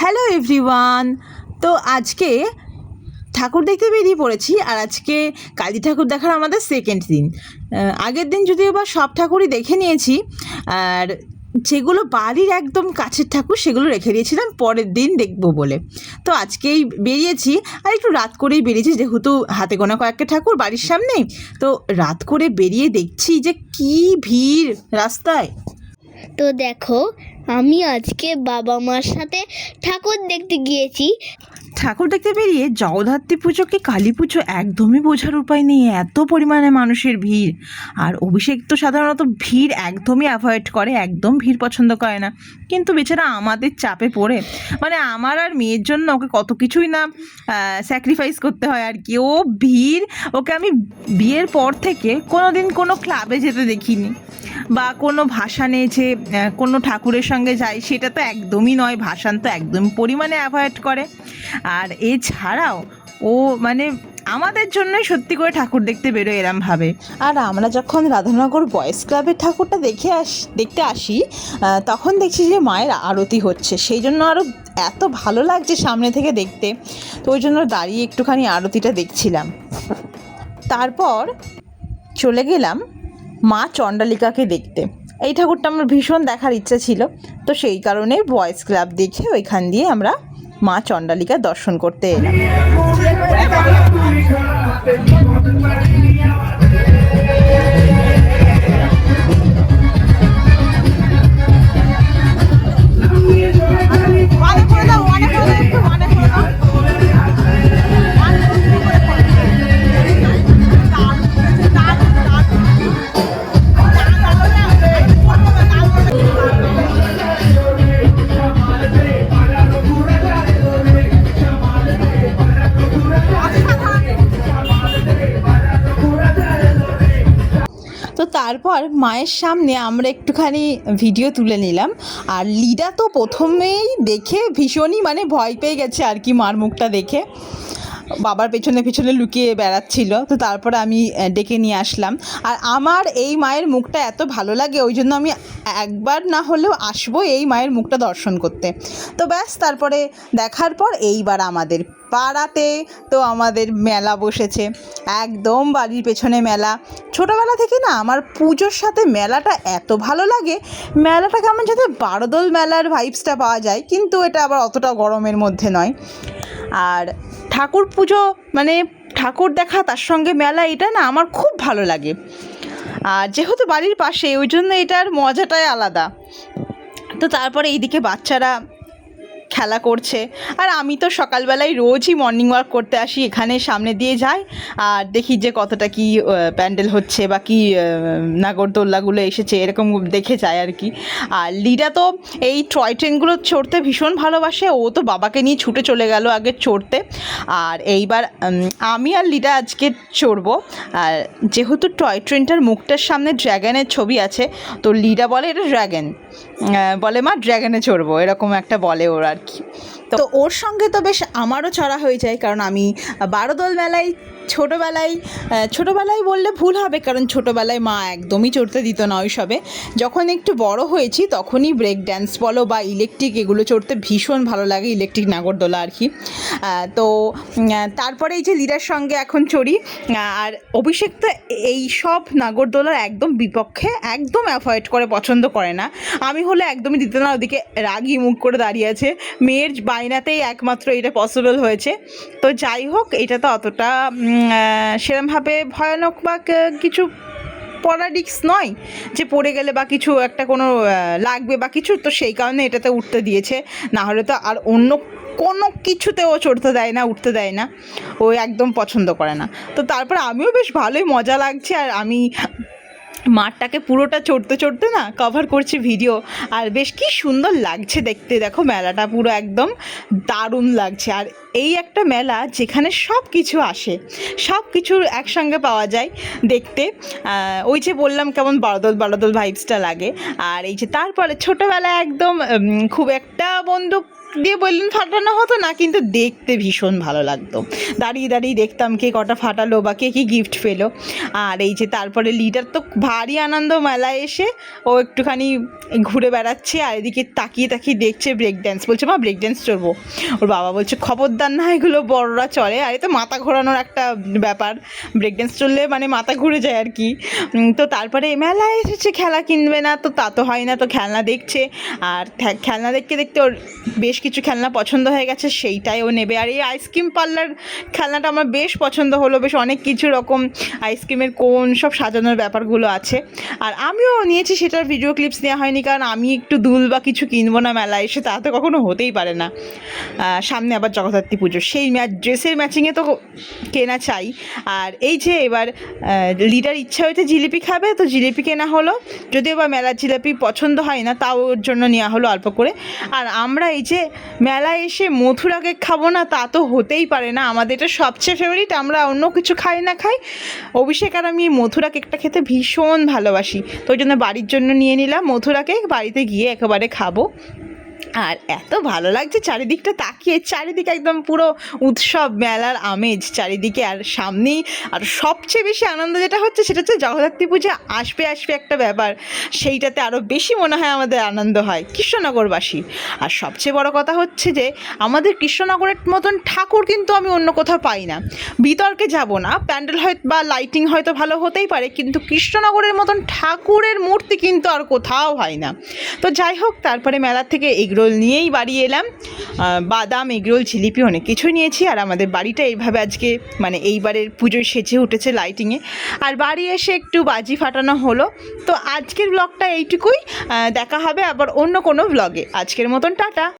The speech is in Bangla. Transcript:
হ্যালো এভরিওয়ান তো আজকে ঠাকুর দেখতে বেরিয়ে পড়েছি, আর আজকে কালী ঠাকুর দেখার আমাদের সেকেন্ড দিন। আগের দিন যদিও বা সব ঠাকুরই দেখে নিয়েছি, আর যেগুলো বাড়ির একদম কাছের ঠাকুর সেগুলো রেখে দিয়েছিলাম, পরের দিন দেখব বলে। তো আজকেই বেরিয়েছি, আর একটু রাত করেই বেরিয়েছি, যেহেতু হাতে গোনা কয়েকটা ঠাকুর বাড়ির সামনেই। তো রাত করে বেরিয়ে দেখছি যে কি ভিড় রাস্তায়। তো দেখো আমি আজকে বাবা মার সাথে ঠাকুর দেখতে গিয়েছি। ঠাকুর দেখতে বেরিয়ে জগদ্ধাত্রী পুজো কি কালী পুজো একদমই বোঝার উপায় নেই। এত পরিমাণে মানুষের ভিড়। আর অভিষেক তো সাধারণত ভিড় একদমই অ্যাভয়েড করে, একদম ভিড় পছন্দ করে না। কিন্তু বেচারা আমাদের চাপে পড়ে। মানে আমার আর মেয়ের জন্য ওকে কত কিছুই না স্যাক্রিফাইস করতে হয় আর কি। ও ভিড়, ওকে আমি বিয়ের পর থেকে কোনো দিন কোনো ক্লাবে যেতে দেখিনি। বা কোনো ভাষা ভাসানে যে কোনো ঠাকুরের সঙ্গে যাই, সেটা তো একদমই নয়। ভাসান তো একদম পরিমাণে অ্যাভয়েড করে। আর এছাড়াও ও মানে আমাদের জন্যই সত্যি করে ঠাকুর দেখতে বেরোয় এরম ভাবে আর আমরা যখন রাধানগর বয়েজ ক্লাবের ঠাকুরটা দেখে আস, দেখতে আসি তখন দেখছি যে মায়ের আরতি হচ্ছে। সেই জন্য আরও এত ভালো লাগছে সামনে থেকে দেখতে। তো ওই জন্য দাঁড়িয়ে একটুখানি আরতিটা দেখছিলাম। তারপর চলে গেলাম মা চণ্ডালিকাকে দেখতে। এই ঠাকুরটা আমার ভীষণ দেখার ইচ্ছা ছিল। তো সেই কারণে বয়েজ ক্লাব দেখে ওইখান দিয়ে আমরা মা চণ্ডালিকা দর্শন করতে এলাম। তো তারপর মায়ের সামনে আমরা একটুখানি ভিডিও তুলে নিলাম। আর লিডা তো প্রথমেই দেখে ভীষণই মানে ভয় পেয়ে গেছে আর কি মার মুখটা দেখে। বাবার পেছনে পেছনে লুকিয়ে বেড়াচ্ছিল। তো তারপর আমি ডেকে নিয়ে আসলাম। আর আমার এই মায়ের মুখটা এত ভালো লাগে, ওই জন্য আমি একবার না হলেও আসব এই মায়ের মুখটা দর্শন করতে। তো ব্যাস, তারপরে দেখার পর এইবার আমাদের পাড়াতে তো আমাদের মেলা বসেছে। একদম বাড়ির পেছনে মেলা। ছোটোবেলা থেকে না আমার পুজোর সাথে মেলাটা এত ভালো লাগে, মেলাটা কেমন যাতে বারোদোল মেলার ভাইবসটা পাওয়া যায়, কিন্তু এটা আবার অতটা গরমের মধ্যে নয়। আর ঠাকুর পুজো মানে ঠাকুর দেখা তার সঙ্গে মেলা, এটা না আমার খুব ভালো লাগে। আর যেহেতু বাড়ির পাশে, ওই জন্য এটার মজাটাই আলাদা। তো তারপরে এইদিকে বাচ্চারা খেলা করছে। আর আমি তো সকালবেলায় রোজই মর্নিং ওয়াক করতে আসি, এখানে সামনে দিয়ে যাই। আর দেখি যে কতটা কি প্যান্ডেল হচ্ছে বা কি নাগরদোল্লাগুলো এসেছে, এরকম দেখে যায় আর কি। আর লিডা তো এই টয় ট্রেনগুলো চড়তে ভীষণ ভালোবাসে, ও তো বাবাকে নিয়ে ছুটে চলে গেল আগে চড়তে। আর এইবার আমি আর লিডা আজকে চড়বো। আর যেহেতু টয় ট্রেনটার মুখটার সামনে ড্র্যাগনের ছবি আছে, তো লিডা বলে এটা ড্র্যাগন বলে, মা ড্র্যাগনে চড়বো। এরকম একটা বলে ওর আর কি। তো ওর সঙ্গে তো বেশ আমারও চড়া হয়ে যায়, কারণ আমি বারোদোল মেলায় ছোটোবেলায় ছোটোবেলায় বললে ভুল হবে, কারণ ছোটোবেলায় মা একদমই চড়তে দিত না ওইসবে। যখন একটু বড় হয়েছি, তখনই ব্রেক ড্যান্স বলো বা ইলেকট্রিক এগুলো চড়তে ভীষণ ভালো লাগে ইলেকট্রিক নাগরদোলা আর কি। তো তারপরে এই যে লিডার সঙ্গে এখন চড়ি আর অভিষেক তো এই সব নাগরদোলার একদম বিপক্ষে একদম অ্যাভয়েড করে, পছন্দ করে না। আমি হলে একদমই দিতে না, ওদিকে রাগি মুখ করে দাঁড়িয়ে আছে। মেয়ের বায়নাতেই একমাত্র এটা পসিবল হয়েছে। তো যাই হোক, এটা তো অতটা সেরমভাবে ভয়ানক বা কিছু পড়া রিক্স নয় যে পড়ে গেলে বা কিছু একটা কোনো লাগবে বা কিছু, তো সেই কারণে এটাতে উঠতে দিয়েছে। না হলে তো আর অন্য কোনো কিছুতে ও চড়তে দেয় না, উঠতে দেয় না। ও একদম পছন্দ করে না। তো তারপর আমিও বেশ ভালোই মজা লাগছে আর আমি মাঠটাকে পুরোটা চড়তে চড়তে না কভার করছে ভিডিও আর বেশ কি সুন্দর লাগছে দেখতে। দেখো মেলাটা পুরো একদম দারুণ লাগছে। আর এই একটা মেলা যেখানে সব কিছু আসে সব কিছুর একসঙ্গে পাওয়া যায় দেখতে। ওই যে বললাম কেমন বারোদল বারোদল ভাইবসটা লাগে। আর এই যে তারপরে ছোটোবেলায় একদম খুব একটা বন্দুক দিয়ে বেলুন ফাটানো হতো না? কিন্তু দেখতে ভীষণ ভালো লাগতো। দাঁড়িয়ে দাঁড়িয়ে দেখতাম কে কটা ফাটালো বা কে কী গিফট পেল। আর এই যে তারপরে লিডার তো ভারী আনন্দ মেলায় এসে ও একটুখানি ঘুরে বেড়াচ্ছে আর এদিকে তাকিয়ে তাকিয়ে দেখছে ব্রেক ড্যান্স বলছে, মা ব্রেক ড্যান্স চলবো। ওর বাবা বলছে, খবরদার না, এগুলো বড়রা চলে। আর এ তো মাথা ঘোরানোর একটা ব্যাপার। ব্রেক ড্যান্স চললে মানে মাথা ঘুরে যায় আর কি। তো তারপরে মেলায় এসেছে, খেলা কিনবে না, তো তা তো হয় না, তো খেলনা দেখছে। আর খেলনা দেখতে দেখতে ওর বেশ কিছু খেলনা পছন্দ হয়ে গেছে, সেইটাই ও নেবে। আর এই আইসক্রিম পার্লার খেলনাটা আমার বেশ পছন্দ হলো, বেশ অনেক কিছু রকম আইসক্রিমের কোন সব সাজানোর ব্যাপারগুলো আছে। আর আমিও নিয়েছি, সেটার ভিডিও ক্লিপস নেওয়া হয়নি, কারণ আমি একটু দুল বা কিছু কিনবো না মেলায় এসে তা তো কখনো হতেই পারে না। সামনে আবার জগদ্ধাত্রী পুজো, সেই ম্যাচ ড্রেসের ম্যাচিংয়ে তো কেনা চাই। আর এই যে এবার লিডার ইচ্ছা হয়েছে জিলিপি খাবে, তো জিলিপি কেনা হলো। যদিও বা মেলার জিলিপি পছন্দ হয় না, তাও ওর জন্য নেওয়া হলো অল্প করে। আর আমরা এই যে মেলায় এসে মথুরা কেক খাব না, তা তো হতেই পারে না। আমাদের এটা সবচেয়ে ফেভারিট আমরা অন্য কিছু খাই না খাই। অভিষেক আর আমি এই মথুরা কেকটা খেতে ভীষণ ভালোবাসি। তো ওই জন্য বাড়ির জন্য নিয়ে নিলাম মথুরা কেক বাড়িতে গিয়ে একেবারে খাব। আর এত ভালো লাগছে চারিদিকটা তাকিয়ে, চারিদিকে একদম পুরো উৎসব মেলার আমেজ চারিদিকে আর সামনেই, আর সবচেয়ে বেশি আনন্দ যেটা হচ্ছে সেটা হচ্ছে জগদ্ধাত্রী পূজা আসবে আসবে একটা ব্যাপার। সেইটাতে আরও বেশি মনে হয় আমাদের আনন্দ হয়, কৃষ্ণনগরবাসী। আর সবচেয়ে বড় কথা হচ্ছে যে, আমাদের কৃষ্ণনগরের মতন ঠাকুর কিন্তু আমি অন্য কোথাও পাই না। বিতর্কে যাব না, প্যান্ডেল হয় বা লাইটিং হয়তো ভালো হতেই পারে, কিন্তু কৃষ্ণনগরের মতন ঠাকুরের মূর্তি কিন্তু আর কোথাও হয় না। তো যাই হোক, তারপরে মেলা থেকে এগরোল নিয়েই বাড়ি এলাম। বাদাম, এগরোল, জিলিপি অনেক কিছুই নিয়েছি আর আমাদের বাড়িটা এইভাবে আজকে মানে এইবারের পুজোয় সেজে উঠেছে লাইটিংয়ে আর বাড়ি এসে একটু বাজি ফাটানো হলো। তো আজকের ব্লগটা এইটুকুই। দেখা হবে আবার অন্য কোনো ব্লগে আজকের মতন টাটা।